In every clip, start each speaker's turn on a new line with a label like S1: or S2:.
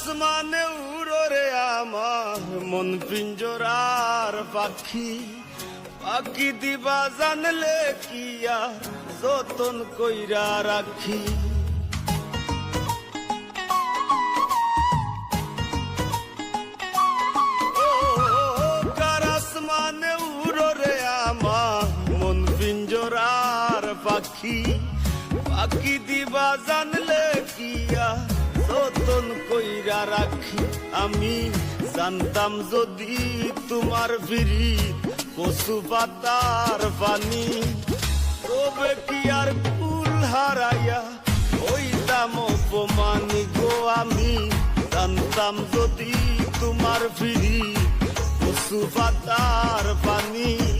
S1: আসমানে উড়োরে আমার মন পিঞ্জরার পাখি। পাখি দিবা জানলে কিয়া যতন কইরা রাখি। আসমানে উড়োরে আমার মন পিঞ্জরার পাখি। পাখি দিবা জানলে রাখি, আমি জানতাম যদি তোমার বিড়ি কচু পাতার পানি। তবে কি আর কুল হারাইয়া ওইতাম অপমানি গো আমি? জানতাম যদি তোমার ফিরি কচু পাতার পানি।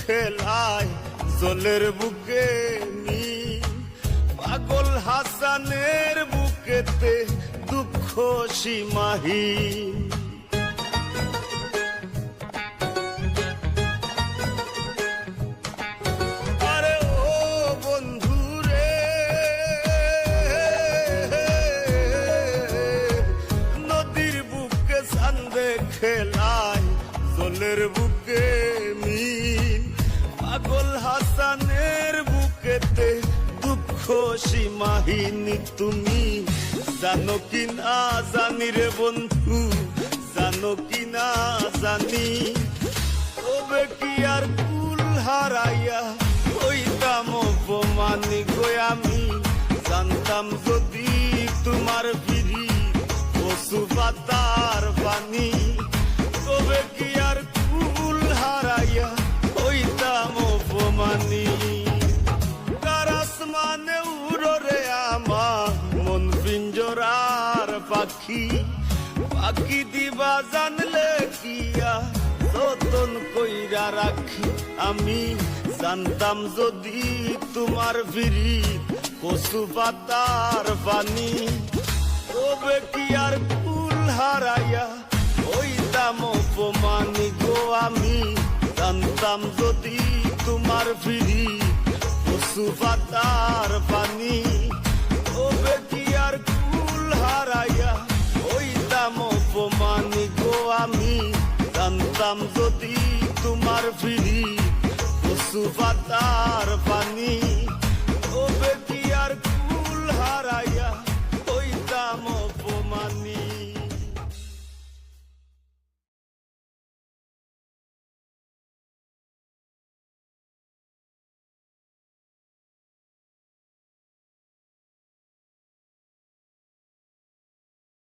S1: খেলায় জলের বুকে পাগল হাসানের বুকেতে দুঃখ সীমাহীন। দুঃখ সীমাহীন তুমি। জানো কি না জানি রে বন্ধু, জানো কি না জানি। তবে কি আর কুল হারাইয়া ওইতাম অপমানি আমি। জানতাম যদি তোমার বিড়ি পশু পাতার পানি। পাখি পাখি দিবা জানলে কিয়া? যতন কইরা রাখি। আমি জানতাম যদি তোমার বিড়ি কচু পাতার পানি। তবে কি আর ফুল হারাইয়া? ওইতাম অপমানি গো আমি। জানতাম যদি তোমার বিড়ি কচু পাতার পানি। ফিরি পাতার পানি